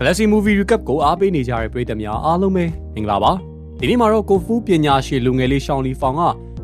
Galaxy Movie Recap ကိုအားပေးနေကြတဲ့ပရိသတ်များအားလုံးပဲမင်္ဂလာပါဒီနေ့မှာတော့ကွန်ဖူးပညာရှင်လူငယ်လေးရှောင်းလီဖောင်က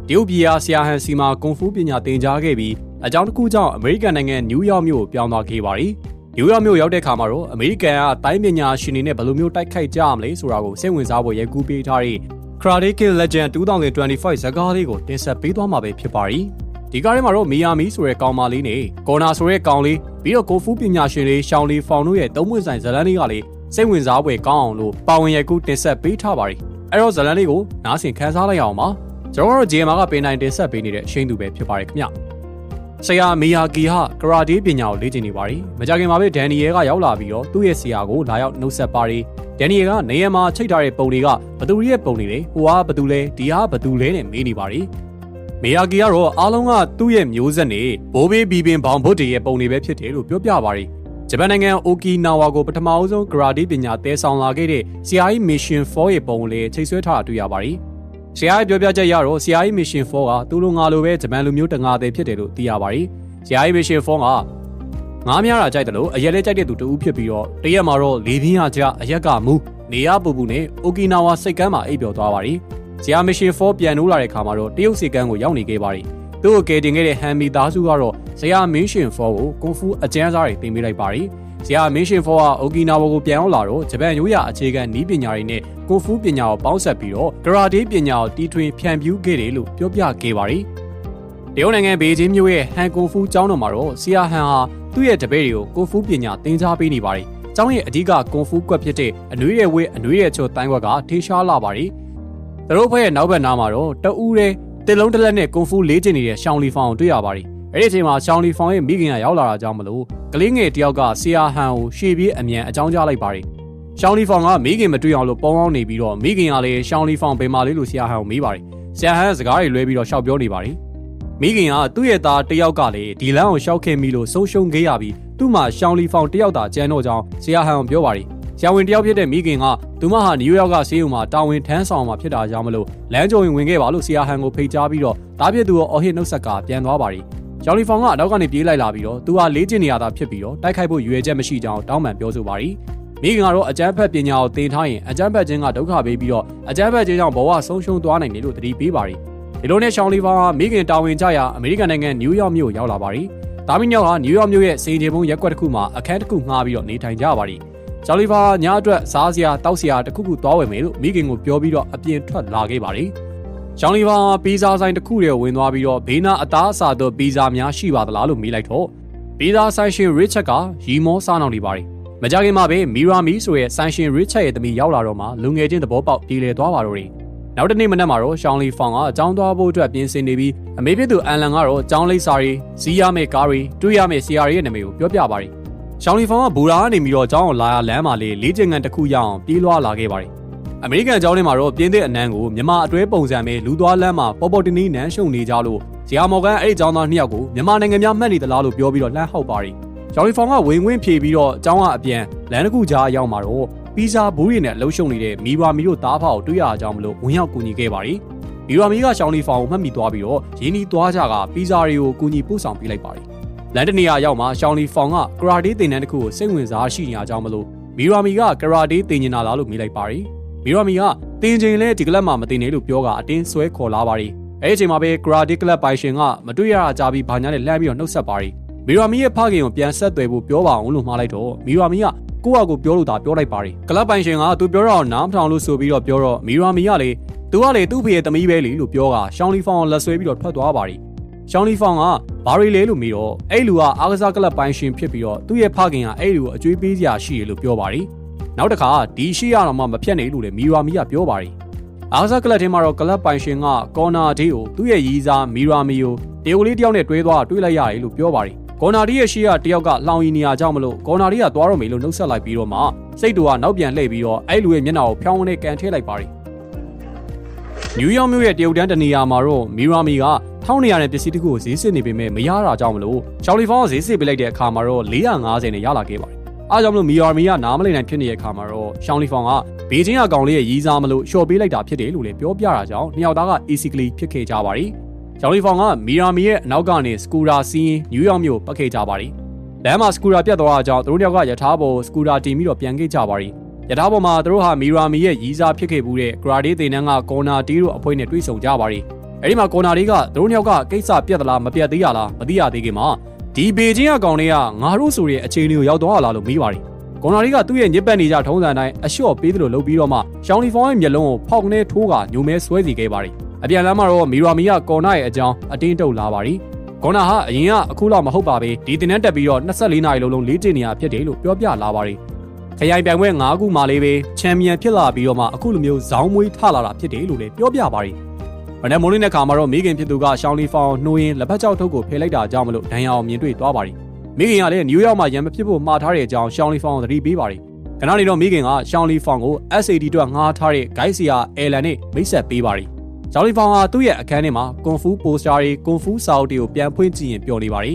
တရုတ်ပြည်အားဆရာဟန်စီမှာကွန်ဖူးပညာသင်ကြားခဲ့ပြီးအကြောင်းတစ်ခုကြောင့်အမေရိကန်နိုင်ငံနယူးယောက်မြို့ကိုပြောင်းသွားခဲ့ပါတယ်နယူးယောက်မြို့ရောက်တဲ့အခါမှာတော့အမေရိကန်ကတိုင်းပညာရှင်တွေနဲ့ဘယ်လိုမျိုးတိုက်ခိုက်ကြရမလဲဆိုတာကိုစိတ်ဝင်စားဖို့ရိုက်ကူးပေးထားတဲ့ Karate Kid Legend 2025ဇာတ်ကားလေးကိုတင်ဆက်ပေးသွားမှာပဲဖြစ်ပါတယ်ဒီကားထဲမှာတော့မီယာမီဆိုတဲ့ကောင်မလေးနဲ့ကော်နာဆိုတဲ့ကောင်လေး ပြီးတော့ကိုဖူးပညာရှင်လေးရှောင်းလီဖောင်တို့ရဲ့သုံးပွင့်ဆိုင်ဇလန်းလေးကလေးစိတ်ဝင်စားဖွယ်ကောင်းအောင်လို့ပါဝင်ရိုက်ကူးတင်ဆက်ပေးထားပါတယ်အဲ့တော့ဇလန်းလေးကိုနားဆင်ခန်းစားလိုက်အောင်ပါကျွန်တော်တို့ JMR ကပင်တိုင်းတင်ဆက်ပေးနေတဲ့အရှိန်သူပဲဖြစ်ပါတယ်ခင်ဗျဆရာမီယာကီဟာကရာတေးပညာကိုလေ့ကျင့်နေပါတယ်မကြခင်မှာပဲဒန်နီယယ်ကရောက်လာပြီးတော့သူ့ရဲ့ဆရာကိုလာရောက်နှုတ်ဆက်ပါတယ်ဒန်နီယယ်ကနေရာမှာချိတ်ထားတဲ့ပုံတွေကဘသူရဲ့ပုံတွေလဲဟိုကဘသူလဲဒီဟာဘသူလဲနဲ့မေးနေပါတယ် မေယာကီကတော့အားလုံးကသူ့ရဲ့မျိုးဆက်နဲ့ဘိုးဘေးဘီပင်ဘောင်ဘုတ်တွေရဲ့ပုံတွေပဲဖြစ်တယ်လို့ပြောပြပါတယ်ဂျပန်နိုင်ငံအိုကီနာဝါကိုပထမအဆုံးဂရာတီပညာတဲဆောင်လာခဲ့တဲ့ CIA Mission 4ရဲ့ပုံလေးချိတ်ဆွဲထားတာတွေ့ရပါတယ်။ဆရာရဲ့ပြောပြချက်ရတော့ CIA Mission 4ကသူလိုငါလိုပဲဂျပန်လူမျိုးတငါသေးဖြစ်တယ်လို့သိရပါတယ်။ CIA Mission 4ကငားများတာကြိုက်တယ်လို့အရက်လေးကြိုက်တဲ့သူတူဦးဖြစ်ပြီးတော့တရက်မှာတော့လေပြင်းရကြအရက်ကမူးနေရပူပူနဲ့အိုကီနာဝါစိတ်ကမ်းမှာအိပ်ပျော်သွားပါတယ်။ CIA Mission 4ပြန်နိုးလာတဲ့ခါမှာတော့တရုတ်စိတ်ကမ်းကိုရောက်နေခဲ့ပါတယ်။သူ့ကိုကယ်တင်ခဲ့တဲ့ဟန်မီသားစုကတော့ CIA Mission 4ကိုကွန်ဖူအကျန်းစားတွေတင်ပေးလိုက်ပါတယ်။ဆရာမင်းရှင်ဖောကအိုကီနာဝါကိုပြန်ရောက်လာတော့ဂျပန်ရိုးရာအခြေခံနည်းပညာတွေနဲ့ကွန်ဖူးပညာကိုပေါင်းစပ်ပြီးတော့ကရာတေးပညာကိုတီထွင်ဖြန့်ဖြူးခဲ့တယ်လို့ပြောပြခဲ့ပါတယ်။တရုတ်နိုင်ငံဘေဂျင်းမြို့ရဲ့ဟန်ကွန်ဖူးကျောင်းတော်မှာတော့ဆရာဟန်ဟာသူ့ရဲ့တပည့်တွေကိုကွန်ဖူးပညာသင်ကြားပေးနေပါတယ်။ကျောင်းရဲ့အဓိကကွန်ဖူးကွက်ဖြစ်တဲ့အနွေးရဲ့ဝဲအနွေးရဲ့ချိုတိုင်းကွက်ကထေရှားလာပါတယ်။ သူတို့ဘက်ရဲ့နောက်ဘက်နားမှာတော့တအူးတဲ့တစ်လုံးတစ်လက်နဲ့ကွန်ဖူးလေ့ကျင့်နေတဲ့ရှောင်းလီဖောင်ကိုတွေ့ရပါတယ်။အဲ့ဒီအချိန်မှာရှောင်းလီဖောင်ရဲ့မိခင်ကရောက်လာတာကြောင့်မလို့ကလေးငယ်တယောက်ကဆီယာဟန်ကိုရှေ့ပြေးအမြန်အကြောင်းကြားလိုက်ပါတယ်။ရှောင်းလီဖောင်ကမိခင်မတွေ့အောင်လို့ပေါင်းပေါင်းနေပြီးတော့မိခင်ကလည်းရှောင်းလီဖောင်ဘယ်မှာလဲလို့ဆီယာဟန်ကိုမေးပါတယ်။ဆီယာဟန်စကားတွေလွဲပြီးတော့ရှောက်ပြောနေပါတယ်။မိခင်ကသူ့ရဲ့သားတယောက်ကလည်းဒီလမ်းကိုရှောက်ခဲ့မိလို့ဆုံးရှုံးခဲ့ရပြီးသူ့မှာရှောင်းလီဖောင်တယောက်သာကျန်တော့ကြောင်းဆီယာဟန်ကိုပြောပါတယ်။ဆ ရာဝန်တယောက်ဖြစ်တဲ့မိခင်ကသူမဟာနယူးယောက်ကဆေးရုံမှာတာဝန်ထမ်းဆောင်မှာဖြစ်တာကြောင့်မလို့လမ်းကြုံရင်ဝင်ခဲ့ပါလို့ဆီယာဟန်ကိုဖိတ်ကြားပြီးတော့တားပြစ်သူကိုအော်ဟစ်နှုတ်ဆက်ကပြန်သွားပါတယ်။ဂျော်လီဖောင်ကအနောက်ကနေပြေးလိုက်လာပြီးတော့သူဟာလေးကျင်နေရတာဖြစ်ပြီးတော့တိုက်ခိုက်ဖို့ရွယ်ချက်မရှိကြောင်းတောင်းပန်ပြောဆိုပါရီမိခင်ကတော့အကြမ်းဖက်ပညာကိုသင်ထားရင်အကြမ်းဖက်ခြင်းကဒုက္ခပေးပြီးတော့အကြမ်းဖက်ခြင်းကြောင့်ဘဝဆုံးရှုံးသွားနိုင်တယ်လို့သတိပေးပါရီဒီလိုနဲ့ရှောင်းလီဖောင်ဟာမိခင်တာဝန်ကျရာအမေရိကန်နိုင်ငံနယူးယောက်မြို့ရောက်လာပါရီဒါမီညောက်ဟာနယူးယောက်မြို့ရဲ့စင်ဂျေဘုံရက်ကွက်တစ်ခုမှာအခန်းတစ်ခုငှားပြီးတော့နေထိုင်ကြပါရီ ဂျော်လီဖာညအတွက်စားစရာတောက်စရာတစ်ခုခုသွားဝယ်မယ်လို့မိခင်ကိုပြောပြီးတော့အပြင်ထွက်လာခဲ့ပါရီရှောင်းလီဗာပီဇာဆိုင်တစ်ခုတည်းဝင်သွားပြီးတော့ဘေးနာအသားအစာတို့ပီဇာများရှိပါသလားလို့မေးလိုက်တော့ပီဇာဆိုင်ရှင်ရစ်ချက်ကရီမောစားနောက်နေပါတယ်။မကြခင်မှာပဲမီရာမီဆိုတဲ့ဆိုင်ရှင်ရစ်ချက်ရဲ့သမီးရောက်လာတော့မှလူငယ်ချင်းသဘောပေါက်ပြေးလေသွားပါတော့တယ်။နောက်တနေ့မနက်မှာတော့ရှောင်းလီဖောင်ကအကြောင်းသွားဖို့အတွက်ပြင်ဆင်နေပြီးအမေဖြစ်သူအန်လန်ကတော့အကြောင်းလိပ်စာရီစီးရမယ့်ကားတွေတွေ့ရမယ့်ဆီယာရီရဲ့နာမည်ကိုပြောပြပါတယ်။ ရှောင်းလီဖောင်ကဘူရာကနေပြီးတော့အကြောင်းကိုလာရလမ်းမှာလေလေးကျင်ကန်တစ်ခုရအောင်ပြေးလွှားလာခဲ့ပါတယ်အမေရိကန်ကျောင်းထဲမှာတော့ပြင်းတဲ့အနန်းကိုမြန်မာအတွဲပုံစံပဲလူသွားလမ်းမှာပေါ်ပေါ်တင်းတင်းနန်းရှုံနေကြလို့ဇီယာမော်ကန်အဲ့ဒီကျောင်းသားနှစ်ယောက်ကိုမြန်မာနိုင်ငံများမှတ်နေသလားလို့ပြောပြီးတော့လှမ်းဟောက်ပါရီဂျော်လီဖောင်ကဝင်ဝင်ဖြေပြီးတော့ကျောင်းကအပြန်လမ်းတစ်ခုကြားရောက်မှာတော့ပီဇာဘူးရီနဲ့လှုပ်ရှုံနေတဲ့မီဘာမီတို့သားဖောက်တွေ့ရအောင်မလို့ဝင်ရောက်ကူညီခဲ့ပါရီမီဘာမီကရှောင်းလီဖောင်ကိုမှတ်မိသွားပြီးတော့ရင်းနှီးသွားကြကပီဇာတွေကိုကူညီပို့ဆောင်ပေးလိုက်ပါရီ လန်ဒန်နေရာရောက်မှာရှောင်းလီဖောင်ကကရာတေးသင်တန်းတစ်ခုကိုစိတ်ဝင်စားရှိနေကြအောင်မလို့မီရာမီကကရာတေးသင်နေတာလားလို့မေးလိုက်ပါရီမီရာမီကတင်ချိန်လဲဒီကလပ်မှာမတင်နေလို့ပြောကအတင်းဆွဲခေါ်လာပါရီအဲ့ဒီအချိန်မှာပဲဂရာဒီကလပ်ပိုင်ရှင်ကမတွေ့ရတာကြပြီးဘာညာနဲ့လှမ်းပြီးတော့နှုတ်ဆက်ပါရီမီရာမီရဲ့ဖခင်ကိုပြန်ဆက်သွယ်ဖို့ပြောပါအောင်လို့မှားလိုက်တော့မီရာမီကကိုယ့်အကိုပြောလို့သာပြောလိုက်ပါရီကလပ်ပိုင်ရှင်ကသူပြောတော့နားမထောင်လို့ဆိုပြီးတော့ပြောတော့မီရာမီကလေသူကလေသူ့ဖေရဲ့သမီးပဲလေလို့ပြောကရှောင်းလီဖောင်လက်ဆွဲပြီးတော့ထွက်သွားပါရီရှောင်းလီဖောင်က ဘာရီလဲလို့မေးတော့အဲ့လူကအားကစားကလပ်ပိုင်ရှင်ဖြစ်ပြီးတော့သူ့ရဲ့ဖခင်ကအဲ့လူကိုအကျွေးပေးစရာရှိတယ်လို့ပြောပါရီနောက်တစ်ခါဒီရှိရတော့မှမဖြတ်နိုင်လို့လေမီရာမီကပြောပါရီအားကစားကလပ်ထဲမှာတော့ကလပ်ပိုင်ရှင်ကကော်နာဒီကိုသူ့ရဲ့ရီးစားမီရာမီကိုတေယိုလေးတယောက်နဲ့တွဲသွားတွေးလိုက်ရတယ်လို့ပြောပါရီကော်နာဒီရဲ့ရှေ့ကတယောက်ကလှောင်ရီနေရကြောင်းမလို့ကော်နာဒီကသွားတော့မေလို့နှုတ်ဆက်လိုက်ပြီးတော့မှစိတ်တူကနောက်ပြန်လှည့်ပြီးတော့အဲ့လူရဲ့မျက်နှာကိုဖြောင်းဝင်နဲ့ကန်ထည့်လိုက်ပါရီနယူးယောက်မြို့ရဲ့တရုတ်တန်းတနေရာမှာတော့မီရာမီက ထောင်းနေရတဲ့ပစ္စည်းတခုကိုဈေးစစ်နေပေမဲ့မရတာကြောင့်မလို့ချော်လီဖောင်းကဈေးစစ်ပေးလိုက်တဲ့အခါမှာတော့450နဲ့ရလာခဲ့ပါတယ်အားကြောင့်မလို့မီယာမီကနားမလည်နိုင်ဖြစ်နေတဲ့အခါမှာတော့ရှောင်းလီဖောင်ကဘေဂျင်းအကောင်လေးရဲ့ရီးစားမလို့လျှော်ပေးလိုက်တာဖြစ်တယ်လို့လည်းပြောပြတာကြောင့်နှစ်ယောက်သားက easily ဖြစ်ခဲ့ကြပါရီ။ရှောင်းလီဖောင်ကမီယာမီရဲ့အနောက်ကနေစကူရာစီးရင်နယူးယောက်မြို့ပတ်ခဲ့ကြပါရီ။လမ်းမှာစကူတာပြတ်သွားတာကြောင့်သူတို့တယောက်ကယထာပေါ်စကူတာတင်ပြီးတော့ပြန်ခဲ့ကြပါရီယထာပေါ်မှာသူတို့ဟာမီရာမီရဲ့ရီးစားဖြစ်ခဲ့မှုတဲ့ဂရာဒေးတင်နန်းကကော်နာတီတို့အဖွဲ့နဲ့တွေ့ဆုံကြပါရီ အဲ့ဒီမှာကော်နာတီကသူတို့တယောက်ကကိစ္စပြတ်သလားမပြတ်သေးရလားမသိရသေးခင်မှာဒီဘေချင်းအကောင်တွေကငါတို့ဆိုတဲ့အခြေအနေကိုရောက်သွားလားလို့မေးပါရီကွန်နာရီကသူ့ရဲ့ညစ်ပတ်နေကြထုံးစံတိုင်းအလျှော့ပေးသလိုလုပ်ပြီးတော့မှရှောင်းလီဖောင်းရဲ့မျက်လုံးကိုဖောက်နေထိုးကညိုမဲဆွဲစီခဲ့ပါရီအပြန်လမ်းမှာတော့မီရာမီကကော်နာရဲ့အကြောင်းအတင်းတုပ်လာပါရီကော်နာဟာအရင်ကအခုလောက်မဟုတ်ပါပဲဒီတင်တန်းတက်ပြီးတော့24နာရီလုံးလုံးလေးတင်နေရဖြစ်တယ်လို့ပြောပြလာပါရီခရိုင်ပြိုင်ပွဲ9ခုမှလေးပဲချန်ပီယံဖြစ်လာပြီးတော့မှအခုလိုမျိုးဇောင်းမွေးထလာတာဖြစ်တယ်လို့လည်းပြောပြပါရီ မနေ့မိုးလေးနဲ့ခါမှာတော့မိခင်ဖြစ်သူကရှောင်းလီဖောင်းနှိုးရင်းလက်ဖက်ချောက်ထုတ်ကိုဖယ်လိုက်တာကြောင့်မလို့ဒဏ်ရာအောင်မြင်တွေ့သွားပါရီမိခင်ကလည်းနယူးယောက်မှာရံမဖြစ်ဖို့မှားထားတဲ့အကြောင်းရှောင်းလီဖောင်းကိုသတိပေးပါရီခဏနေတော့မိခင်ကရှောင်းလီဖောင်ကို SAD အတွက်ငှားထားတဲ့ဂိုက်ဆီယာအဲလန်နဲ့မိတ်ဆက်ပေးပါရီရှောင်းလီဖောင်ဟာသူ့ရဲ့အခန်းထဲမှာကွန်ဖူးပိုစတာတွေကွန်ဖူးစာအုပ်တွေကိုပြန်ဖွင့်ကြည့်ရင်ပျော်နေပါရီ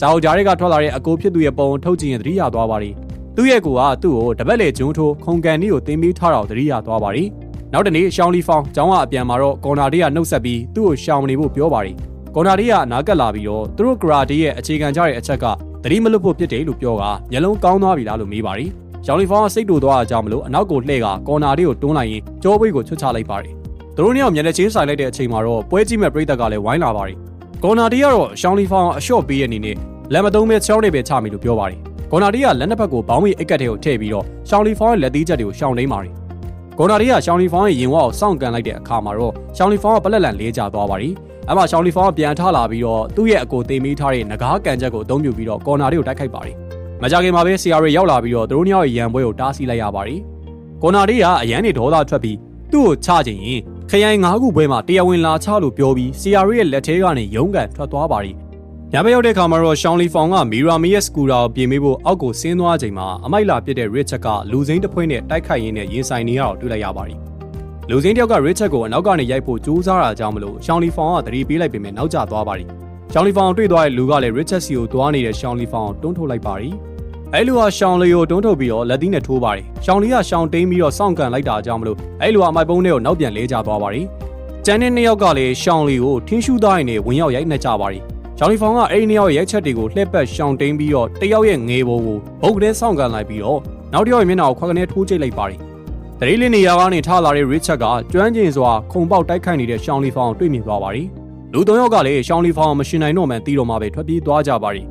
စာအုပ်ကြားတွေကထွက်လာတဲ့အကိုဖြစ်သူရဲ့ပုံထုတ်ကြည့်ရင်သတိရသွားပါရီသူ့ရဲ့ကိုကသူ့ကိုတပတ်လေဂျွန်းထိုးခုံကန်နီကိုတင်ပေးထားတာကိုသတိရသွားပါရီ နောက်တနေ့ရှောင်းလီဖောင်ကျောင်းကအပြန်မှာတော့ကော်နာဒေးကနှုတ်ဆက်ပြီးသူ့ကိုရှောင်းမနေဖို့ပြောပါရီကော်နာဒေးကအနာကက်လာပြီးတော့သူတို့ဂရာဒေးရဲ့အခြေခံကြတဲ့အချက်ကသတိမလွတ်ဖို့ဖြစ်တယ်လို့ပြောကမျက်လုံးကောင်းသွားပြီလားလို့မေးပါရီရောင်လီဖောင်းကစိတ်တူသွားတာကြောင့်မလို့အနောက်ကိုလှည့်ကကော်နာလေးကိုတွန်းလိုက်ရင်ကြောပွေးကိုချွတ်ချလိုက်ပါတယ်။သူတို့နှစ်ယောက်မျက်နှာချင်းဆိုင်လိုက်တဲ့အချိန်မှာတော့ပွဲကြည့်မဲ့ပရိသတ်ကလည်းဝိုင်းလာပါတယ်။ကော်နာတီကတော့ရှောင်းလီဖောင်းအလျှော့ပေးရနေနဲ့လက်မသုံးပဲချောင်းနေပဲချမိလို့ပြောပါတယ်။ကော်နာတီကလက်နှစ်ဖက်ကိုဘောင်းမီအိတ်ကတ်ထဲကိုထည့်ပြီးတော့ရှောင်းလီဖောင်းရဲ့လက်သီးချက်တွေကိုရှောင်းနေပါတယ်။ ကော်နာတီကရှောင်းလီဖောင်းရဲ့ရင်ဝါကိုစောင့်ကန်လိုက်တဲ့အခါမှာတော့ရှောင်းလီဖောင်းကပလက်လန်လေးကျသွားပါတယ်။အဲ့မှာရှောင်းလီဖောင်းကပြန်ထလာပြီးတော့သူ့ရဲ့အကိုသိမ်းမိထားတဲ့ငကားကန်ချက်ကိုအသုံးပြုပြီးတော့ကော်နာတီကိုတိုက်ခိုက်ပါတယ်မကြခင်မှာပဲဆီယာရီရောက်လာပြီးတော့သူတို့ညောင်ရဲ့ရန်ပွဲကိုတားဆီးလိုက်ရပါတယ်။ကွန်နာဒီကအရန်နေဒေါသထွက်ပြီးသူ့ကိုချခြင်းရင်ခရိုင်၅ခုပွဲမှာတရားဝင်လာချလို့ပြောပြီးဆီယာရီရဲ့လက်ထဲကနေရုံးကန်ထွက်သွားပါတယ်။ ညဘက်ရောက်တဲ့ခါမှာတော့ရှောင်းလီဖောင်ကမီရာမီရဲ့စကူတာကိုပြင်ပေးဖို့အောက်ကိုဆင်းသွားချိန်မှာအမိုက်လာပြစ်တဲ့ရစ်ချက်ကလူစိမ်းတစ်ဖွဲနဲ့တိုက်ခိုက်ရင်းနဲ့ရင်ဆိုင်နေရတော့တွေ့လိုက်ရပါတယ်။လူစိမ်းတယောက်ကရစ်ချက်ကိုအနောက်ကနေရိုက်ဖို့ကြိုးစားတာကြောင့်မလို့ရှောင်းလီဖောင်ကသတိပေးလိုက်ပေမဲ့နောက်ကျသွားပါတယ်။ရှောင်းလီဖောင်တွေ့သွားတဲ့လူကလည်းရစ်ချက်စီကိုသွားနေတဲ့ရှောင်းလီဖောင်ကိုတွန်းထုတ်လိုက်ပါတယ်။အဲလူဟာရှောင်းလီကိုတွန်းထုတ်ပြီးတော့လက်သီးနဲ့ထိုးပါတယ်ရှောင်းလီကရှောင်းတိန်ပြီးတော့စောင့်ကန်လိုက်တာကြောင့်မလို့အဲလူဟာမိုက်ပုံးတွေကိုနောက်ပြန်လဲကျသွားပါတယ်ကျန်တဲ့နှစ်ယောက်ကလည်းရှောင်းလီကိုထင်းရှူးသားရင်းနဲ့ဝင်ရောက်ရိုက်နှက်ကြပါတယ် ရှောင်းလီဖောင်ကအဲ့ဒီနှစ်ယောက်ရဲ့ရိုက်ချက်တွေကိုလှည့်ပတ်ရှောင်းတိန်ပြီးတော့တယောက်ရဲ့ငေဘိုးကိုဘုတ်ကလေးစောင့်ကန်လိုက်ပြီးတော့နောက်တစ်ယောက်ရဲ့မျက်နှာကိုခွက်ကနေထိုးကျိတ်လိုက်ပါတယ်တရီလင်းနေရာကနေထလာတဲ့ရစ်ချက်ကကျွမ်းကျင်စွာခုံပေါက်တိုက်ခိုက်နေတဲ့ရှောင်းလီဖောင်ကိုတွေ့မြင်သွားပါတယ်လူသုံးယောက်ကလည်းရှောင်းလီဖောင်မရှင်နိုင်တော့မှတီးတော့မှပဲထွက်ပြေးသွားကြပါတယ်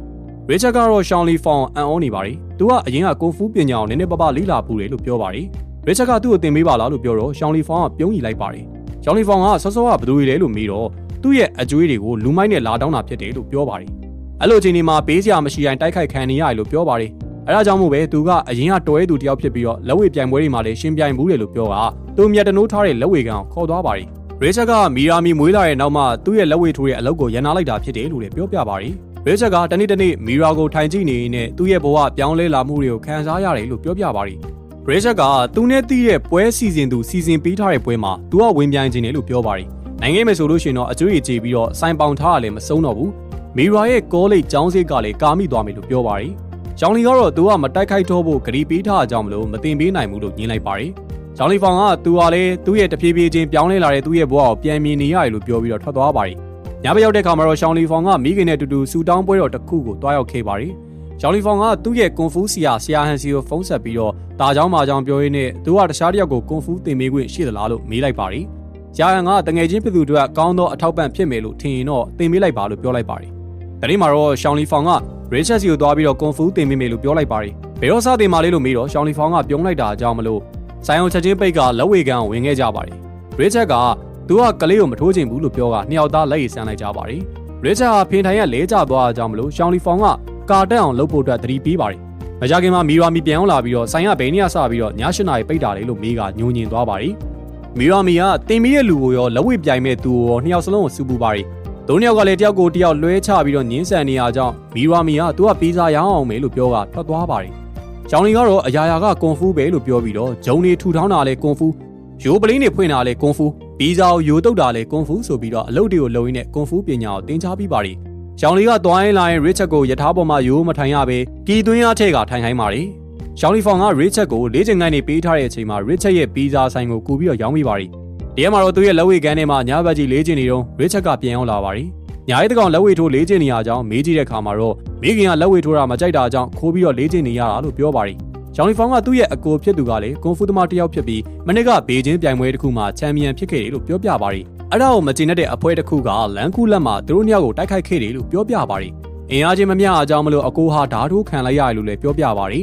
ရစ်ချက်ကတော့ရှောင်းလီဖောင်အန်အောနေပါတယ်။သူကအရင်ကကွန်ဖူးပညာကိုနည်းနည်းပါးပါးလေ့လာပူတယ်လို့ပြောပါတယ်။ရစ်ချက်ကသူ့ကိုသင်ပေးပါလားလို့ပြောတော့ရှောင်းလီဖောင်ကပြုံးရီလိုက်ပါတယ်။ရှောင်းလီဖောင်ကဆော့ဆော့ကဘယ်သူတွေလဲလို့မေးတော့ သူ့ရဲ့အကျွေးတွေကိုလူမိုက်နဲ့လာတောင်းတာဖြစ်တယ်လို့ပြောပါတယ်။အဲ့လိုအချိန်ဒီမှာပေးစရာမရှိတိုင်းတိုက်ခိုက်ခံနေရတယ်လို့ပြောပါတယ်။အဲဒါကြောင့်မို့ပဲသူကအရင်ကတော်ရဲသူတယောက်ဖြစ်ပြီးတော့လက်ဝဲပြိုင်ပွဲတွေမှာလည်းရှင်းပြိုင်မှုတယ်လို့ပြောတာသူမြတ်တနိုးထားတဲ့လက်ဝဲကန်ကိုခေါ်သွားပါတယ်။ရေချက်ကမီရာမီမွေးလာတဲ့နောက်မှာသူ့ရဲ့လက်ဝဲထိုးရဲ့အလုပ်ကိုရန်နာလိုက်တာဖြစ်တယ်လို့လည်းပြောပြပါတယ်။ဘဲချက်ကတနေ့တနေ့မီရာကိုထိုင်ကြည့်နေရင်းနဲ့သူ့ရဲ့ဘဝပြောင်းလဲလာမှုတွေကိုခံစားရတယ်လို့ပြောပြပါတယ်။ဘဲချက်ကသူနဲ့တီးတဲ့ပွဲစီစဉ်သူစီစဉ်ပေးထားတဲ့ပွဲမှာသူကဝင်ပြိုင်ခြင်းတယ်လို့ပြောပါတယ်။ နိုင်ငံမယ်ဆိုလို့ရှိရင်တော့အကျွေးကြေပြီးတော့စိုင်ပေါင်ထားရလည်းမဆုံးတော့ဘူး။မီရာရဲ့ကောလိပ်ကျောင်းစိတ်ကလည်းကာမိသွားမယ်လို့ပြောပါတယ်။ကျောင်းလီကတော့သူကမတိုက်ခိုက်တော့ဖို့ဂရီပေးထားကြအောင်မလို့မတင်ပေးနိုင်ဘူးလို့ညင်းလိုက်ပါတယ်။ကျောင်းလီဖောင်ကသူကလည်းသူ့ရဲ့တဖြည်းဖြည်းချင်းပြောင်းလဲလာတဲ့သူ့ရဲ့ဘဝကိုပြန်မြင်နေရတယ်လို့ပြောပြီးတော့ထွက်သွားပါတယ်။ညဘက်ရောက်တဲ့ခါမှာတော့ရှောင်းလီဖောင်ကမိခင်နဲ့အတူတူဆူတောင်းပွဲတော်တစ်ခုကိုတွားရောက်ခဲ့ပါတယ်။ရှောင်းလီဖောင်ကသူ့ရဲ့ကွန်ဖူးဆီယာဆရာဟန်စီကိုဖုန်းဆက်ပြီးတော့တာเจ้าမာเจ้าပြောရင်းနဲ့သူကတခြားတစ်ယောက်ကိုကွန်ဖူးသင်ပေးခွင့်ရှိသလားလို့မေးလိုက်ပါတယ်။ ဆရာဟန်ကတငယ်ချင်းဖြစ်သူတို့ကကောင်းသောအထောက်ပံ့ဖြစ်မယ်လို့ထင်ရင်တော့သင်ပေးလိုက်ပါလို့ပြောလိုက်ပါတယ်။တနေ့မှာတော့ရှောင်းလီဖောင်ကရေချက်စီကိုတွားပြီးတော့ကွန်ဖူးသင်ပေးမယ်လို့ပြောလိုက်ပါတယ်။ဘယ်တော့စတင်မှလဲလို့မေးတော့ရှောင်းလီဖောင်ကပြုံးလိုက်တာအကြောင်းမလို့ဆိုင်အောင်ချက်ချင်းပိတ်ကလက်ဝေကန်ကိုဝင်ခဲ့ကြပါတယ်။ရေချက်ကသူကကလေးကိုမထိုးချင်ဘူးလို့ပြောကနှစ်ယောက်သားလက်ရည်ဆန်းလိုက်ကြပါတယ်ရစ်ချာဖင်ထိုင်ကလဲကျသွားကြအောင်မလို့ရှောင်းလီဖောင်ကကာတက်အောင်လုပ်ဖို့အတွက်သတိပေးပါတယ်မကြခင်မှာမီရာမီပြန်အောင်လာပြီးတော့ဆိုင်ကဘယ်နေရစပြီးတော့ည၈နာရီပိတ်တာလေလို့မေးကညိုညင်သွားပါတယ် မီရာမီကတင်ပြီးတဲ့လူကိုရောလက်ဝဲပြိုင်မဲ့သူကိုရောနှစ်ယောက်စလုံးကိုစူပူပါတယ်။သုံးယောက်ကလည်းတယောက်ကိုတယောက်လွှဲချပြီးတော့ညင်းဆန်နေရကြောင်းမီရာမီကသူကပေးစားရအောင်မယ်လို့ပြောကထွက်သွားပါတယ်။ကျောင်းလီကတော့အရာရာကကွန်ဖူးပဲလို့ပြောပြီးတော့ဂျုံနေထူထောင်းတာလဲကွန်ဖူးရိုးပလင်းတွေဖွင့်တာလဲကွန်ဖူးဘီဇာကိုယိုတုတ်တာလဲကွန်ဖူးဆိုပြီးတော့အလုပ်တွေကိုလုပ်ရင်းနဲ့ကွန်ဖူးပညာကိုသင်ကြားပြီးပါတယ်။ရှောင်းလီကသွားရင်လာရင်ရစ်ချက်ကိုယထာပေါ်မှာယိုးမထိုင်ရပဲကီသွင်းအားထက်ကထိုင်ခိုင်းပါတယ်။ ရှောင်းလီဖောင်ကရစ်ချက်ကိုလေးချိန်ကနေပေးထားတဲ့အချိန်မှာရစ်ချက်ရဲ့ဘီဇာဆိုင်ကိုကူပြီးတော့ရောင်းပြီးပါတယ်။ဒီမှာတော့သူ့ရဲ့လက်ဝဲကန်းထဲမှာညဘက်ကြီးလေးချိန်နေတော့ရစ်ချက်ကပြန်ရောက်လာပါတယ်။ညာရဲတကောင်လက်ဝဲထိုးလေးချိန်နေရကြောင်းမေးကြည့်တဲ့အခါမှာတော့မမိခင်ကလက်ဝဲထိုးတာမကြိုက်တာကြောင့်ခိုးပြီးတော့လေ့ကျင့်နေရတာလို့ပြောပါတယ်။ဂျောင်လီဖောင်ကသူ့ရဲ့အကိုဖြစ်သူကလည်းကွန်ဖူသမားတစ်ယောက်ဖြစ်ပြီးမနစ်ကဘေကျင်းပြိုင်ပွဲတစ်ခုမှာချန်ပီယံဖြစ်ခဲ့တယ်လို့ပြောပြပါတယ်။အဲ့ဒါကိုမကျေနပ်တဲ့အဖွဲတစ်ခုကလန်ကူလက်မှာသူတို့နှစ်ယောက်ကိုတိုက်ခိုက်ခဲ့တယ်လို့ပြောပြပါတယ်။အင်အားချင်းမမျှအကြောင်းမလို့အကိုဟာဓာတ်ထိုးခံလိုက်ရတယ်လို့လည်းပြောပြပါတ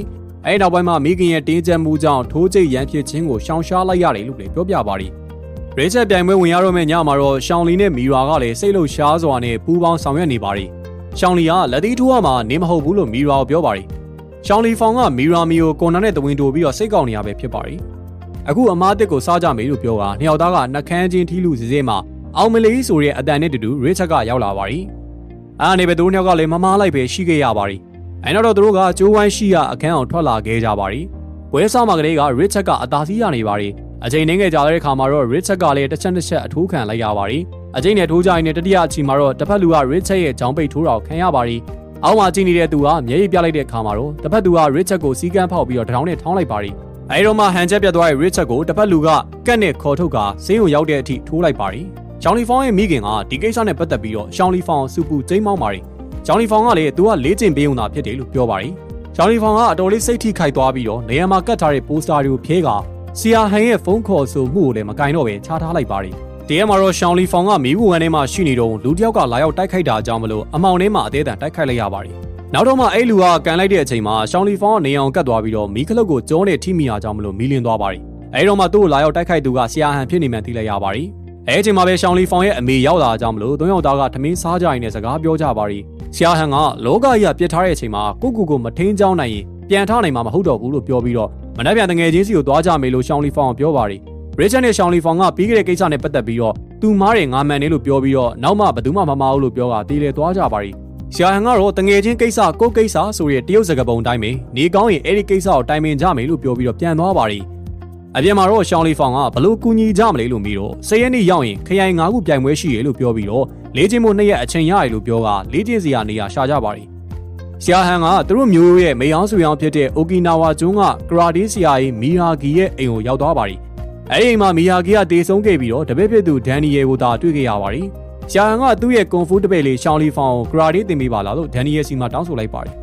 ယ်။အဲ့နောက်ပိုင်းမှာမိခင်ရဲ့တင်းကျပ်မှုကြောင့်ထိုးကျိတ်ရန်ဖြစ်ခြင်းကိုရှောင်ရှားလိုက်ရတယ်လို့လည်းပြောပြပါတယ်။ရေချက်ပြိုင်ပွဲဝင်ရတော့မယ့်ညမှာတော့ရှောင်းလီနဲ့မီရာကလည်းစိတ်လှုပ်ရှားစွာနဲ့ပူးပေါင်းဆောင်ရွက်နေပါတယ်။ရှောင်းလီကလက်သီးထိုးရမှာနေမဟုတ်ဘူးလို့မီရာကိုပြောပါတယ်။ရှောင်းလီဖောင်ကမီရာမီကိုကွန်နာနဲ့တဝင်းတိုးပြီးတော့စိတ်ကောက်နေရပဲဖြစ်ပါတယ်။အခုအမားတစ်ကိုစားကြမယ်လို့ပြောတာနှစ်ယောက်သားကနှကန်းချင်းထီးလူစီစီမှာအောင်မလေးဆိုတဲ့အတန်နဲ့တူတူရစ်ချက်ကရောက်လာပါတယ်။အားနေပဲသူတို့နှစ်ယောက်ကလည်းမမားလိုက်ပဲရှိခဲ့ရပါတယ်။ အဲနောက်တော့သူတို့ကကျိုးဝိုင်းရှိရအခန်းအောင်ထွက်လာခဲ့ကြပါတယ်။ပွဲစားမှာကလေးကရစ်ချက်ကအသာစီးရနေပါတယ်။အချိန်နှင်းငယ်ကြာတဲ့အခါမှာတော့ရစ်ချက်ကလည်းတစ်ချက်တစ်ချက်အထိုးခံလိုက်ရပါတယ်။အချိန်နဲ့ထိုးကြရင်တတိယအချိန်မှာတော့တစ်ဖက်လူကရစ်ချက်ရဲ့ဂျောင်းပိတ်ထိုးတာကိုခံရပါတယ်။အောက်မှာကြည့်နေတဲ့သူကမျက်ရည်ပြလိုက်တဲ့အခါမှာတော့တစ်ဖက်သူကရစ်ချက်ကိုစီးကန်းဖောက်ပြီးတော့တထောင်နဲ့ထောင်းလိုက်ပါတယ်။အဲဒီတော့မှဟန်ချက်ပြတ်သွားတဲ့ရစ်ချက်ကိုတစ်ဖက်လူကကတ်နဲ့ခေါ်ထုတ်ကဆေးရုံရောက်တဲ့အထိထိုးလိုက်ပါတယ်။ရှောင်းလီဖောင်းရဲ့မိခင်ကဒီကိစ္စနဲ့ပတ်သက်ပြီးတော့ရှောင်းလီဖောင်းစူပူကျိမ်းမောင်းပါတ ယ်။ရှောင်းလီဖောင်းကလည်းသူကလေးကျင်ပေးုံသာဖြစ်တယ်လို့ပြောပါတယ်။ရှောင်းလီဖောင်းကအတော်လေးစိတ်ထိခိုက်သွားပြီးတော့နေရာမှာကတ်ထားတဲ့ပိုစတာတွေကိုဖြဲကဆီယာဟန်ရဲ့ဖုန်းခေါ်ဆိုမှုကိုလည်းမကင်တော့ပဲချထားလိုက်ပါတယ်။တရားမှာတော့ရှောင်းလီဖောင်ကမီးဘူးဝမ်းထဲမှာရှိနေတော့လူတစ်ယောက်ကလာရောက်တိုက်ခိုက်တာကြောင့်မလို့အမောင်ထဲမှာအသေးအံတိုက်ခိုက်လိုက်ရပါတယ်။နောက်တော့မှအဲ့လူကကန်လိုက်တဲ့အချိန်မှာရှောင်းလီဖောင်ကနေအောင်ကတ်သွားပြီးတော့မီးခလုတ်ကိုကျုံးနဲ့ထိမိရကြောင်းမလို့မီးလင်းသွားပါတယ်။အဲဒီတော့မှသူ့ကိုလာရောက်တိုက်ခိုက်သူကဆီယာဟန်ဖြစ်နေမှန်းသိလိုက်ရပါတယ်။ အဲအချိန်မှာပဲရှောင်းလီဖောင်ရဲ့အမေရောက်လာကြောင်းမလို့သုံးယောက်သားကထမင်းစားကြရင်လည်းစကားပြောကြပါတယ်။ဆီယာဟန်ကလောကကြီးကပြစ်ထားတဲ့အချိန်မှာကိုကူကိုမထိန်ချောင်းနိုင်ရင်ပြန်ထနိုင်မှာမဟုတ်တော့ဘူးလို့ပြောပြီးတော့မနှက်ပြန်တငယ်ချင်းစီကိုသွားကြမယ်လို့ရှောင်းလီဖောင်ပြောပါတယ်။ရစ်ချန်နဲ့ရှောင်းလီဖောင်ကပြီးခဲ့တဲ့ကိစ္စနဲ့ပတ်သက်ပြီးတော့သူမားတယ်ငါမှန်တယ်လို့ပြောပြီးတော့နောက်မှဘယ်သူမှမမားဘူးလို့ပြောတာတီးလေသွားကြပါတယ်။ရှာဟန်ကတော့တငယ်ချင်းကိစ္စကိုကိစ္စဆိုရတရုတ်စကားပုံတိုင်းပဲနေကောင်းရင်အဲ့ဒီကိစ္စကိုတိုင်ပင်ကြမယ်လို့ပြောပြီးတော့ပြန်သွားပါတယ်။ အပြင်မှာတော့ရှောင်းလီဖောင်ကဘလို့ကူညီကြမလဲလို့ပြီးတော့စရက်နေ့ရောက်ရင်ခရိုင်၅ခုပြိုင်ပွဲရှိရလို့ပြောပြီးတော့လေးချင်းမို့နှစ်ရက်အချိန်ရရလို့ပြောကလေးချင်းစီယာနေရာရှာကြပါတယ်။ဆရာဟန်ကသူတို့မျိုးရဲ့မေယောင်းဆူယောင်းဖြစ်တဲ့အိုကီနာဝါကျွန်းကကရာတီဆရာကြီးမီဟာဂီရဲ့အိမ်ကိုရောက်သွားပါတယ်။အဲဒီအိမ်မှာမီဟာဂီကတေဆုံးခဲ့ပြီးတော့တပည့်ဖြစ်သူဒန်နီယယ်ကိုသာတွေ့ခဲ့ရပါတယ်။ဆရာဟန်ကသူ့ရဲ့ကွန်ဖူးတပည့်လေးရှောင်းလီဖောင်ကိုကရာတီသင်ပေးပါလားလို့ဒန်နီယယ်စီမှာတောင်းဆိုလိုက်ပါတယ်။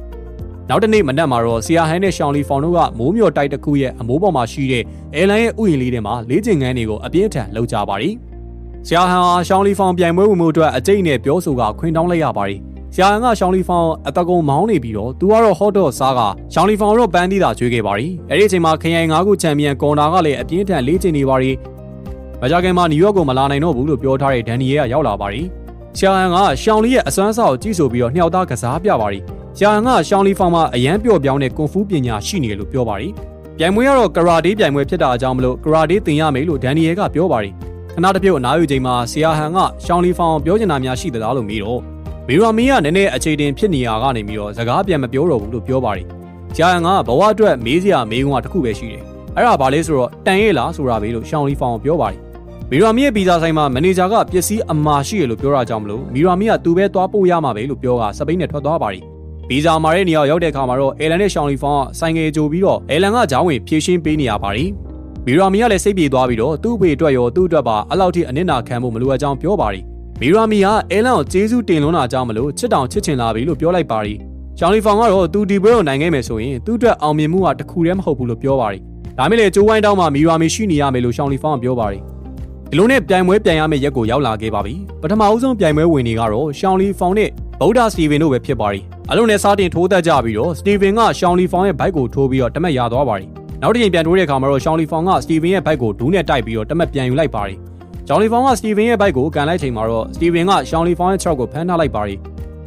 နောက်တနေ့မနက်မှာတော့ဆီယာဟန်နဲ့ရှောင်းလီဖောင်တို့ကမိုးမျောတိုက်တစ်ခုရဲ့အမိုးပေါ်မှာရှိတဲ့အဲလန်ရဲ့ဥယျာဉ်လေးထဲမှာလေးကျင်ငန်းတွေကိုအပြင်းထန်လှုပ်ကြပါတယ်။ဆီယာဟန်ဟာရှောင်းလီဖောင်ပြိုင်ပွဲဝင်မှုအတွက်အကျိတ်နဲ့ပြောဆိုကခွင်တောင်းလိုက်ရပါတယ်။ဆီယာဟန်ကရှောင်းလီဖောင်အတကုံမောင်းနေပြီးတော့သူကတော့ဟော့တော့စားကရှောင်းလီဖောင်တော့ပန်းသီးတာကျွေးခဲ့ပါတယ်။အဲဒီအချိန်မှာခရိုင်၅ခုချန်ပီယံကွန်တာကလည်းအပြင်းထန်လေးကျင်နေပါတယ်။မကြခင်မှာနယူးယောက်ကိုမလာနိုင်တော့ဘူးလို့ပြောထားတဲ့ဒန်နီယယ်ကရောက်လာပါတယ်။ဆီယာဟန်ကရှောင်းလီရဲ့အစွမ်းစားကိုကြည့်ဆိုပြီးတော့နှစ်ယောက်သားကစားပြပါတ ယ်။ဆီယာဟန်ကရှောင်းလီဖောင်မှာအရန်ပျော့ပြောင်းတဲ့ကွန်ဖူးပညာရှိနေတယ်လို့ပြောပါတယ်။ပြိုင်ပွဲကတော့ကရာတေးပြိုင်ပွဲဖြစ်တာအကြောင်းမလို့ကရာတေးသင်ရမယ်လို့ဒန်နီယယ်ကပြောပါတယ်။ခဏတစ်ပြုတ်အနားယူချိန်မှာဆီယာဟန်ကရှောင်းလီဖောင်ပြောချင်တာများရှိသလားလို့မေးတော့မီရာမီကနည်းနည်းအခြေတင်ဖြစ်နေရကနေပြီးတော့စကားပြန်မပြောတော့ဘူးလို့ပြောပါတယ်။ဂျာယန်ကဘဝအတွက်မေးစရာမေးခွန်းကတစ်ခုပဲရှိတယ်။အဲ့ဒါဘာလဲဆိုတော့တန်ရဲ့လားဆိုတာပဲလို့ရှောင်းလီဖောင်ပြောပါတယ်။မီရာမီရဲ့ဗီဇာဆိုင်မှာမန်နေဂျာကပစ္စည်းအမာရှိရလို့ပြောတာကြောင့်မလို့မီရာမီကသူပဲသွားပို့ရမှာပဲလို့ပြောကစပိန်နဲ့ထွက်သွားပါတယ်။ ဗီဇာမာတဲ့နေရာရောက်တဲ့အခါမှာတော့အယ်လန်နဲ့ရှောင်းလီဖောင်ကဆိုင်ငယ်ကြိုပြီးတော့အယ်လန်ကဂျောင်းဝင်ဖြည့်ရှင်းပေးနေရပါတယ်။မီရာမီကလည်းစိတ်ပြေသွားပြီးတော့သူ့အဖေအတွက်ရောသူ့အတွက်ပါအလောက်ထိအနစ်နာခံဖို့မလိုအပ်ကြောင်းပြောပါတယ်မီရာမီကအဲလန်ကိုကျေးဇူးတင်လွန်းတာကြောင့်မလို့ချစ်တောင်ချစ်ချင်လာပြီလို့ပြောလိုက်ပါရီရှောင်းလီဖောင်ကတော့သူဒီပွဲကိုနိုင်ခဲ့မယ်ဆိုရင်သူ့အတွက်အောင်မြင်မှုကတခုတည်းမဟုတ်ဘူးလို့ပြောပါရီဒါမဲ့လေကျိုးဝိုင်းတောင်းမှာမီရာမီရှိနေရမယ်လို့ရှောင်းလီဖောင်ကပြောပါရီဒီလိုနဲ့ပြိုင်ပွဲပြန်ရမယ့်ရက်ကိုရောက်လာခဲ့ပါပြီပထမအဦးဆုံးပြိုင်ပွဲဝင်တွေကတော့ရှောင်းလီဖောင်နဲ့ဗုဒ္ဓစတီဗင်တို့ပဲဖြစ်ပါရီ အလုံးနဲ့စားတင်ထိုးသက်ကြပြီးတော့စတီဗင်ကရှောင်းလီဖောင်ရဲ့ဘိုက်ကိုထိုးပြီးတော့တမက်ရသွားပါရီနောက်တစ်ချိန်ပြန်ထိုးတဲ့အခါမှာတော့ရှောင်းလီဖောင်ကစတီဗင်ရဲ့ဘိုက်ကိုဒူးနဲ့တိုက်ပြီးတော့တမက်ပြန်ယူလိုက်ပါရီဂျောင်လီဖောင်ကစတီဗင်ရဲ့ဘိုက်ကိုကန်လိုက်ချိန်မှာတော့စတီဗင်ကရှောင်းလီဖောင်ရဲ့6ကိုဖမ်းထားလိုက်ပါရီ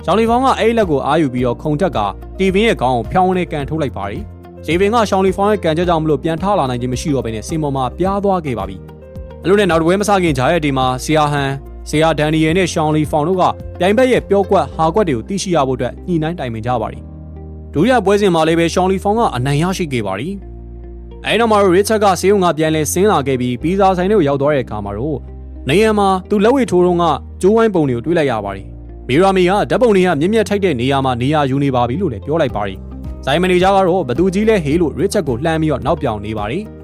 ရှောင်းလီဖောင်ကအဲ့လက်ကိုအာယူပြီးတော့ခုံထက်ကစတီဗင်ရဲ့ခေါင်းကိုဖျောင်းနဲ့ကန်ထုတ်လိုက်ပါရီဂျေဗင်ကရှောင်းလီဖောင်ရဲ့ကန်ချက်ကြောင့်မလို့ပြန်ထားလာနိုင်ခြင်းမရှိတော့ဘဲနဲ့စင်ပေါ်မှာပြားသွားခဲ့ပါပြီအဲ့လိုနဲ့နောက်တစ်ပွဲမစခင်ဂျာရဲ့ဒီမှာဆီယာဟန် ဆီယာဒန်နီယယ်နဲ့ရှောင်းလီဖောင်တို့ကပြိုင်ဘက်ရဲ့ပြောကွက်ဟာကွက်တွေကိုသိရှိရဖို့အတွက်ညှိနှိုင်းတိုင်ပင်ကြပါရီဒုတိယပွဲစဉ်မှာလည်းပဲရှောင်းလီဖောင်ကအနိုင်ရရှိခဲ့ပါရီအဲနောက်မှာရစ်ချက်ကဆေးရုံကပြန်လဲဆင်းလာခဲ့ပြီးပီဇာဆိုင်တွေကိုရောက်သွားတဲ့အခါမှာတော့နေရမှာသူလက်ဝဲထိုးတော့ကကျိုးဝိုင်းပုံတွေကိုတွေးလိုက်ရပါတယ်။မီရာမီကဓာတ်ပုံတွေကမြင့်မြတ်ထိုက်တဲ့နေရာမှာနေရာယူနေပါပြီလို့လည်းပြောလိုက်ပါတယ်။ဇိုင်မန်နေဂျာကတော့ဘသူကြီးလဲဟေးလို့ရစ်ချက်ကိုလှမ်းပြီးတော့နောက်ပြောင်နေပါတယ်။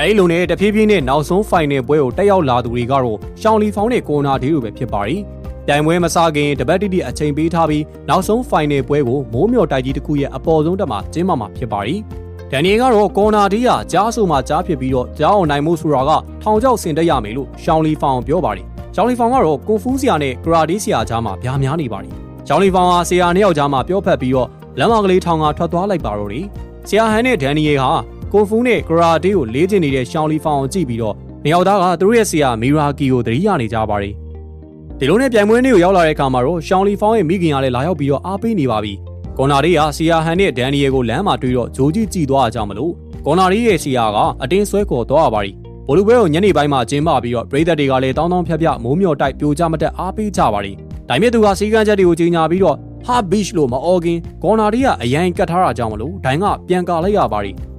အဲဒီလိုနဲ့တဖြည်းဖြည်းနဲ့နောက်ဆုံးဖိုင်နယ်ပွဲကိုတက်ရောက်လာသူတွေကတော့ရှောင်းလီဖောင်းနဲ့ကိုနာဒေးလိုပဲဖြစ်ပါတယ်။ပြိုင်ပွဲမစခင်တပတ်တိတိအချိန်ပေးထားပြီးနောက်ဆုံးဖိုင်နယ်ပွဲကိုမိုးမျော်တိုက်ကြီးတစ်ခုရဲ့အပေါ်ဆုံးတက်မှာကျင်းပမှာဖြစ်ပါတယ်။ဒန်နီယယ်ကတော့ကော်နာတီးယာကြားဆိုမှကြားဖြစ်ပြီးတော့ကြားအောင်နိုင်မှုဆိုတာကထောင်ချောက်ဆင်တက်ရမယ်လို့ရှောင်းလီဖောင်ပြောပါတယ်။ရှောင်းလီဖောင်ကတော့ကွန်ဖူးဆရာနဲ့ကရာတီးဆရာကြားမှာဗျာများနေပါတယ်။ရှောင်းလီဖောင်ဟာဆရာနှစ်ယောက်ကြားမှာပြောဖက်ပြီးတော့လမ်းမကလေးထောင်ကထွက်သွားလိုက်ပါတော့တယ်။ဆရာဟန်နဲ့ဒန်နီယယ်ဟာ ကွန်ဖူးနဲ့ကရာတီးကိုလေ့ကျင့်နေတဲ့ရှောင်းလီဖောင်ကိုကြည့်ပြီးတော့နှစ်ယောက်သားကသူတို့ရဲ့ဆရာမီရာကီကိုသတိရနေကြပါတယ်။ဒီလိုနဲ့ပြိုင်ပွဲနေ့ကိုရောက်လာတဲ့အခါမှာတော့ရှောင်းလီဖောင်ရဲ့မိခင်ကလည်းလာရောက်ပြီးတော့အားပေးနေပါပြီ။ကွန်နာရီကဆီယာဟန်နဲ့ဒန်နီယယ်ကိုလမ်းမှာတွေ့တော့ဂျိုးကြီးကြည်သွားကြမလို့ကွန်နာရီရဲ့ဆီယာကအတင်းဆွဲခေါ်သွားပါပြီ။ဘိုလူပွဲကိုညနေပိုင်းမှာကျင်းပပြီးတော့ပရိသတ်တွေကလည်းတောင်းတောင်းဖြတ်ဖြတ်မိုးမျောတိုက်ပြိုကျမတက်အားပေးကြပါပြီ။ဒါမြင့်သူကစီကန်းချက်တွေကိုကြီးညာပြီးတော့ဟာဘစ်လို့မအော်ခင်ကွန်နာရီကအရန်ကတ်ထားတာကြောင့်မလို့ဒိုင်ကပြန်ကာလိုက်ရပါပြီ။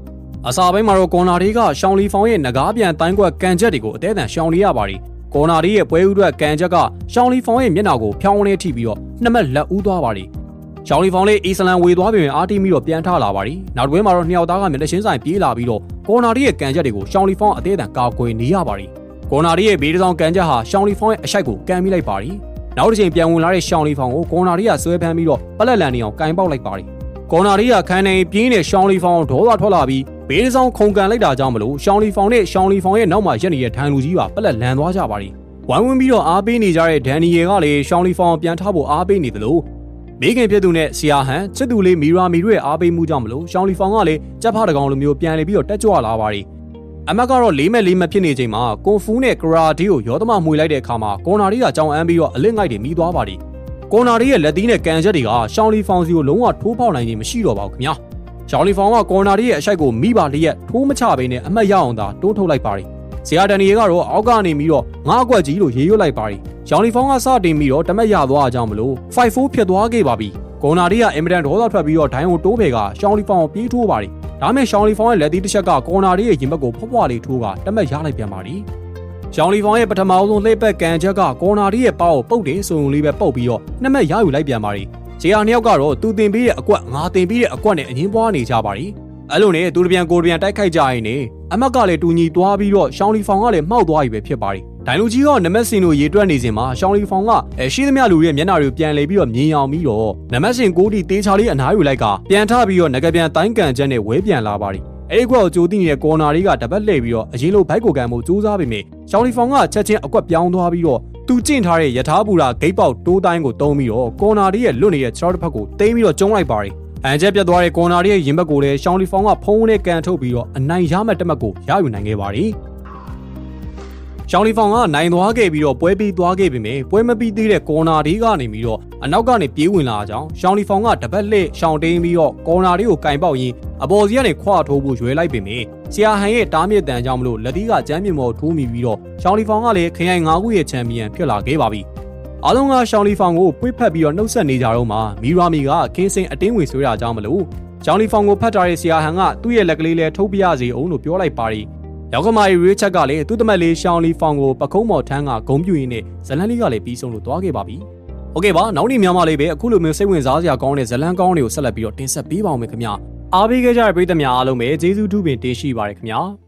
အစာပိုင်းမှာတော့ကွန်နာရီကရှောင်းလီဖောင်ရဲ့ငကားပြန်တိုင်းကွက်ကန်ချက်တွေကိုအသေးအံရှောင်းလီရပါပြီ။ကွန်နာရီရဲ့ပွဲဥအတွက်ကန်ချက်ကရှောင်းလီဖောင်ရဲ့မျက်နှာကိုဖြောင်းနေထိပြီးတော့နှစ်မက်လက်ဦးသွားပါပြီ။ရှောင်းလီဖောင်လေးအီစလန်ဝေသွားပြင်အာတီမီတော့ပြန်ထလာပါပြီ။နောက်တစ်ပွဲမှာတော့နှစ်ယောက်သားကမျက်နှာချင်းဆိုင်ပြေးလာပြီးတော့ကွန်နာရီရဲ့ကန်ချက်တွေကိုရှောင်းလီဖောင်အသေးအံကာကွယ်နေရပါပြီ။ကွန်နာရီရဲ့ဘေးတစ်ဆောင်ကန်ချက်ဟာရှောင်းလီဖောင်ရဲ့အရှိုက်ကိုကန်မိလိုက်ပါပြီ။နောက်တစ်ချိန်ပြန်ဝင်လာတဲ့ရှောင်းလီဖောင်ကိုကွန်နာရီကဆွဲဖမ်းပြီးတော့ပလက်လန်နေအောင်ကန်ပေါက်လိုက်ပါပြီ။ကွန်နာရီကခန်းနေပြင်းတဲ့ရှောင်းလီဖောင်ဒေါသထွက်လာပြီး ဘေးတစ်ဆောင်ခုန်ကန်လိုက်တာကြောင့်မလို့ရှောင်းလီဖောင်နဲ့ရှောင်းလီဖောင်ရဲ့နောက်မှာရက်နေတဲ့ထန်လူကြီးပါပလက်လန်သွားကြပါပြီ။ဝိုင်းဝန်းပြီးတော့အားပေးနေကြတဲ့ဒန်နီယယ်ကလည်းရှောင်းလီဖောင်ပြန်ထားဖို့အားပေးနေတယ်လို့မိခင်ဖြစ်သူနဲ့ဆီယာဟန်ချစ်သူလေးမီရာမီတို့ရဲ့အားပေးမှုကြောင့်မလို့ရှောင်းလီဖောင်ကလည်းကြက်ဖားတကောင်လိုမျိုးပြန်လေပြီးတော့တက်ကြွလာပါပြီ။အမက်ကတော့လေးမဲ့လေးမဲ့ဖြစ်နေချိန်မှာကွန်ဖူးနဲ့ကရာတီကိုရောသမမှွေလိုက်တဲ့အခါမှာကွန်နာရီကကြောင်အမ်းပြီးတော့အလစ်ငိုက်တွေမိသွားပါပြီ။ကွန်နာရီရဲ့လက်သီးနဲ့ကန်ချက်တွေကရှောင်းလီဖောင်စီကိုလုံးဝထိုးပေါက်နိုင်ခြင်းမရှိတော့ပါဘူးခင်ဗျာ။ ရှောင်းလီဖောင်ကကွန်နာရီရဲ့အရှိုက်ကိုမိပါလျက်ထိုးမချဘဲနဲ့အမတ်ရအောင်သာတိုးထုတ်လိုက်ပါပြီ။ဇီယာဒန်နီယေကတော့အောက်ကနေပြီးတော့ငါးအကွက်ကြီးလို့ရေးရွတ်လိုက်ပါပြီ။ရှောင်းလီဖောင်ကစတင်ပြီးတော့တမက်ရသွားကြအောင်မလို့5-4ဖြစ်သွားခဲ့ပါပြီ။ကွန်နာရီကအင်မတန်ဒေါသထွက်ပြီးတော့ဒိုင်းကိုတိုးဖယ်ကရှောင်းလီဖောင်ကိုပြေးထိုးပါပြီ။ဒါမဲ့ရှောင်းလီဖောင်ရဲ့လက်သီးတစ်ချက်ကကွန်နာရီရဲ့ရင်ဘတ်ကိုဖွားဖွားလေးထိုးကတမက်ရလိုက်ပြန်ပါပြီ။ရှောင်းလီဖောင်ရဲ့ပထမအဆုံးလှည့်ပတ်ကန်ချက်ကကွန်နာရီရဲ့ပါကိုပုတ်တယ်ဆိုုံလေးပဲပုတ်ပြီးတော့နှစ်မက်ရယူလိုက်ပြန်ပါပြီ။ ဂျေယာနှစ်ယောက်ကတော့သူတင်ပေးတဲ့အကွက်ငါတင်ပေးတဲ့အကွက်နဲ့အငင်းပွားနေကြပါပြီ။အဲ့လိုနဲ့သူတပြန်ကိုတပြန်တိုက်ခိုက်ကြရင်နေအမက်ကလည်းတူညီသွားပြီးတော့ရှောင်းလီဖောင်ကလည်းမှောက်သွားပြီပဲဖြစ်ပါပြီ။ဒိုင်လူကြီးကနမက်စင်တို့ရေတွက်နေစဉ်မှာရှောင်းလီဖောင်ကအဲရှိသမျှလူရဲ့မျက်နှာတွေကိုပြန်လေပြီးတော့မြင်အောင်ပြီးတော့နမက်စင်ကိုတီတေးချာလေးအနားယူလိုက်ကပြန်ထပြီးတော့ငကပြန်တိုင်းကန်ချက်နဲ့ဝဲပြန်လာပါပြီ။အဲ့ဒီကွက်ကိုကြိုသိနေတဲ့ကော်နာလေးကတပတ်လှည့်ပြီးတော့အရင်လိုဘိုက်ကိုကန်မှုစူးစမ်းပေမဲ့ရှောင်းလီဖောင်ကချက်ချင်းအကွက်ပြောင်းသွားပြီးတော့ သူကျင့်ထားတဲ့ယထာပူရာဂိတ်ပေါက်တိုးတိုင်းကိုတုံးပြီးတော့ကော်နာလေးရဲ့လွတ်နေတဲ့ခြေထောက်တစ်ဖက်ကိုတိမ်းပြီးတော့ကျုံးလိုက်ပါရီအန်ချက်ပြတ်သွားတဲ့ကော်နာလေးရဲ့ရင်ဘက်ကိုလည်းရှောင်းလီဖောင်ကဖုံးနဲ့ကန်ထုတ်ပြီးတော့အနိုင်ရမဲ့တက်မက်ကိုရယူနိုင်ခဲ့ပါရီ ရှောင်းလီဖောင်ကနိုင်သွားခဲ့ပြီးတော့ပွဲပြီးသွားခဲ့ပေမဲ့ပွဲမပြီးသေးတဲ့ကော်နာဒီကနေပြီးတော့အနောက်ကနေပြေးဝင်လာကြအောင်ရှောင်းလီဖောင်ကတပတ်လှည့်ရှောင်းတင်းပြီးတော့ကော်နာဒီကိုကင်ပေါက်ရင်းအပေါ်စီကနေခွာထိုးဖို့ရွယ်လိုက်ပေမဲ့ဆရာဟန်ရဲ့တားမြစ်တန်ကြောင့်မလို့လက်သီးကကျမ်းမြေမော်ထိုးမိပြီးတော့ရှောင်းလီဖောင်ကလည်းခရိုင်၅ခုရဲ့ချန်ပီယံဖြစ်လာခဲ့ပါပြီအားလုံးကရှောင်းလီဖောင်ကိုပွေ့ဖက်ပြီးတော့နှုတ်ဆက်နေကြတော့မှမီရာမီကခင်းစင်အတင်းဝင်ဆွေးတာကြောင့်မလို့ရှောင်းလီဖောင်ကိုဖတ်ထားတဲ့ဆရာဟန်ကသူ့ရဲ့လက်ကလေးလဲထုတ်ပြရစီအောင်လို့ပြောလိုက်ပါရီ ရောက်ကမာရီရီချက်ကလည်းသူ့တမက်လေးရှောင်းလီဖောင်ကိုပကုံးမော်ထန်းကဂုံပြူရင်းနဲ့ဇလန်လေးကလည်းပြီးဆုံးလို့သွားခဲ့ပါပြီ။โอเคပါနောက်နေ့မြန်မာလေးပဲအခုလိုမျိုးစိတ်ဝင်စားစရာကောင်းတဲ့ဇလန်ကောင်းတွေကိုဆက်လက်ပြီးတော့တင်ဆက်ပေးပါအောင်မယ်ခင်ဗျာ။အားပေးခဲ့ကြတဲ့ပရိသတ်များအားလုံးပဲကျေးဇူးတူပင်တင်ရှိပါရခင်ဗျာ။